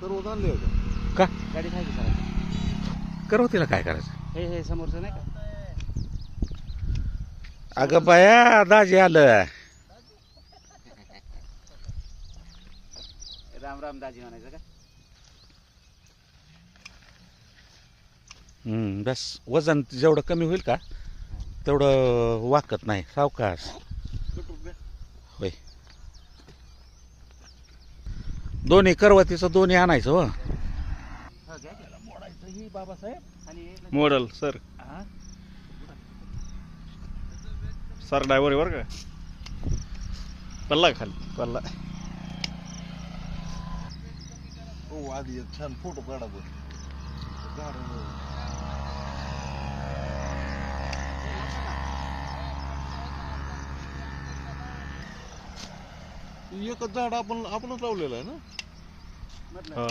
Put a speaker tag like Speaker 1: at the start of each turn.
Speaker 1: सर्व आणले होते.
Speaker 2: का?
Speaker 3: गाडी सर
Speaker 2: करू तिला काय करायचं?
Speaker 3: हे हे समोरचं नाही का?
Speaker 2: अगं बाया दाजी आलं.
Speaker 3: राम राम दाजी म्हणायचं का?
Speaker 2: हम्म, बस. वजन जेवढं कमी होईल का तेवढं वाकत नाही. सावकाश. दोन्ही करवतीचं दोन्ही आणायचं हो
Speaker 3: हो.
Speaker 1: मोडायचं ही बाबासाहेब
Speaker 3: आणि
Speaker 4: मॉडल सर
Speaker 3: हा?
Speaker 4: सर ड्रायव्हर आहे बरं का पल्ला खाली पल्ला
Speaker 1: हो आधी एक छान फोटो काढा बरं एकच झाड आपण आपणच लावलेलं आहे ना?
Speaker 4: हा.